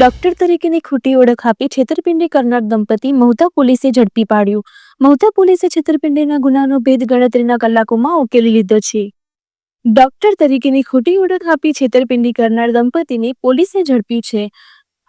Doctor તરીકેની ખોટી ઓળખ આપી છેતરપિંડી કરનાર દંપતી મહુતા પોલીસે ઝડપી પાડ્યું. મહુતા પોલીસે છેતરપિંડીના ગુનાનો ભેદ ગણતરીના કલાકોમાં ઉકેલી લીધો છે. ડોક્ટર તરીકેની ખોટી ઓળખ આપી છેતરપિંડી કરનાર દંપતીને પોલીસે ઝડપ્યું છે.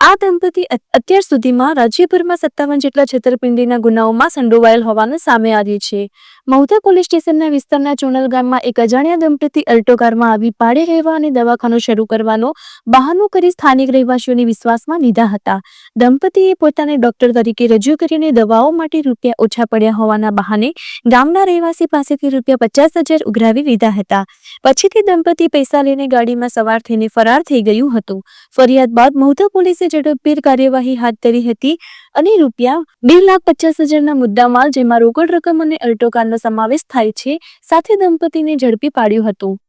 આ દંપતી અત્યાર સુધીમાં રાજ્યભરમાં સત્તાવન જેટલા છેતરપિંડીના ગુનાઓમાં સંડોવાયેલ હોવાનું સામે આવ્યું છે. મહુધા પોલીસ સ્ટેશનના વિસ્તારના ચોનલ ગામમાં એક અજાણ્યા દંપતી અલ્ટો કારમાં આવી પાડે રહેવા અને દવાખાનું શરૂ કરવાનો બહાનું કરી સ્થાનિક રહેવાસીઓની વિશ્વાસમાં લીધા હતા. દંપતીએ પોતાને ડોક્ટર તરીકે રજૂ કરીને દવાઓ માટે રૂપિયા ઓછા પડ્યા હોવાના બહાને ગામના રહેવાસી પાસેથી રૂપિયા પચાસ હજાર ઉઘરાવી લીધા હતા. પછીથી દંપતી પૈસા લઈને ગાડીમાં સવાર થઈને ફરાર થઈ ગયું હતું. ફરિયાદ બાદ મહુધા પોલીસે ઝડપભેર કાર્યવાહી હાથ ધરી હતી અને રૂપિયા બે લાખ પચાસ હજારના મુદ્દામાલ, જેમાં રોકડ રકમ અને અલ્ટો કારનો સમાવેશ થાય છે, સાથે દંપતીને ઝડપી પાડ્યું હતું.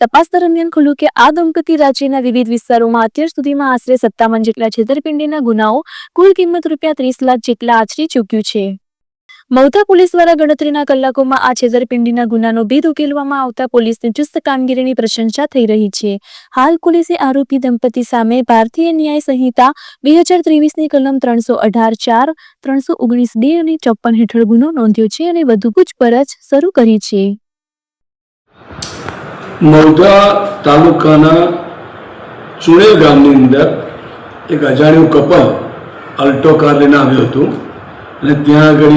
તપાસ દરમિયાન ખુલ્યું કે આ દંપતી રાજ્યના વિવિધ વિસ્તારોમાં અત્યાર સુધીમાં આશરે સત્તાવન જેટલા છેતરપિંડીના ગુનાઓ, કુલ કિંમત રૂપિયા ત્રીસ લાખ જેટલા આચરી ચૂક્યું છે. મૌધા પોલીસ દ્વારા ગણતરીના કલાકોમાં આ છેતરપિંડીના ગુનાનો ભેદ ઉકેલવામાં આવતા પોલીસની ચુસ્ત કામગીરીની પ્રશંસા થઈ રહી છે. હાલ પોલીસે આરોપી દંપતી સામે ભારતીય ન્યાય સંહિતા બે હજાર ત્રેવીસની કલમ ત્રણસો અઢાર ચાર, ત્રણસો ઓગણીસ બે અને ચોપન હેઠળ ગુનો નોંધ્યો છે અને વધુ પૂછપરછ શરૂ કરી છે. મૌધા તાલુકાના ચુણેલ ગામની અંદર એક અજાણ્યું કપલ અલ્ટો કાર લઈને આવ્યું હતું. અને ત્યાં આગળ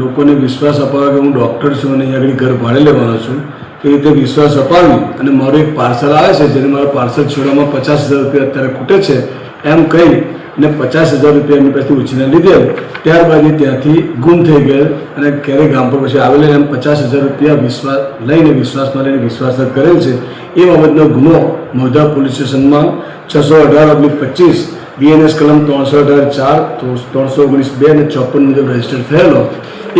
લોકોને વિશ્વાસ અપાવ્યો કે હું ડૉક્ટર છું અને અહીંયા આગળ ઘર ભાડે લેવાનો છું એ રીતે વિશ્વાસ અપાવી અને મારું એક પાર્સલ આવે છે, જેને મારા પાર્સલ છોડવામાં પચાસ હજાર રૂપિયા અત્યારે ખૂટે છે, એમ કહી અને પચાસ હજાર રૂપિયા એમની પાસેથી ઉછીને લીધેલ, ત્યારબાદ એ ત્યાંથી ગુમ થઈ ગયેલ અને ક્યારે ગામ પર પછી આવેલ એમ પચાસ હજાર રૂપિયા વિશ્વાસ લઈને વિશ્વાસમાં લઈને વિશ્વાસઘાત કરેલ છે. એ બાબતનો ગુનો મોધા પોલીસ સ્ટેશનમાં છસો અઢાર ઓગણીસ પચીસ બીએનએસ કલમ ત્રણસો અઢાર ચાર ત્રણસો ઓગણીસ બે અને ચોપન મુજબ રજિસ્ટર થયેલો.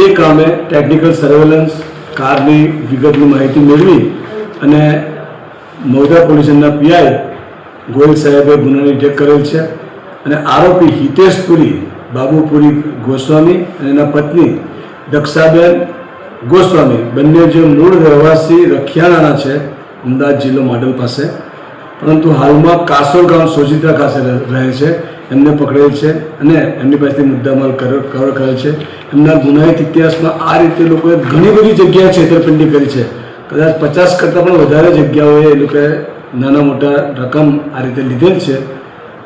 એ કામે ટેકનિકલ સર્વેલન્સ કારની વિગતની માહિતી મેળવી અને મૌધા પોલીસના પીઆઈ ગોયલ સાહેબે ગુનાની ટેક કરેલ છે અને આરોપી હિતેશપુરી બાબુપુરી ગોસ્વામી અને એના પત્ની દક્ષાબેન ગોસ્વામી. બંને જે મૂળ રહેવાસી રખિયાણાના છે, અમદાવાદ જિલ્લો મોડલ પાસે. પરંતુ હાલમાં કાસોલ ગામ સોજિત્રા ખાતે રહે છે. એમને પકડેલ છે અને એમની પાસેથી મુદ્દામાલ કવર કરેલ છે. એમના ગુનાહિત ઇતિહાસમાં આ રીતે લોકોએ ઘણી બધી જગ્યાએ છેતરપિંડી કરી છે. કદાચ પચાસ કરતાં પણ વધારે જગ્યાઓએ એ લોકોએ નાના મોટા રકમ આ રીતે લીધેલ છે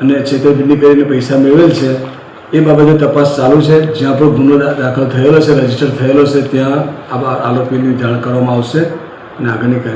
અને છેતરપિંડી કરીને પૈસા મેળવેલ છે. એ બાબતે તપાસ ચાલુ છે. જ્યાં પણ ગુનો દાખલ થયેલો છે, રજિસ્ટર થયેલો છે, ત્યાં આ આરોપીની જાણ કરવામાં આવશે અને આગળની કાર્ય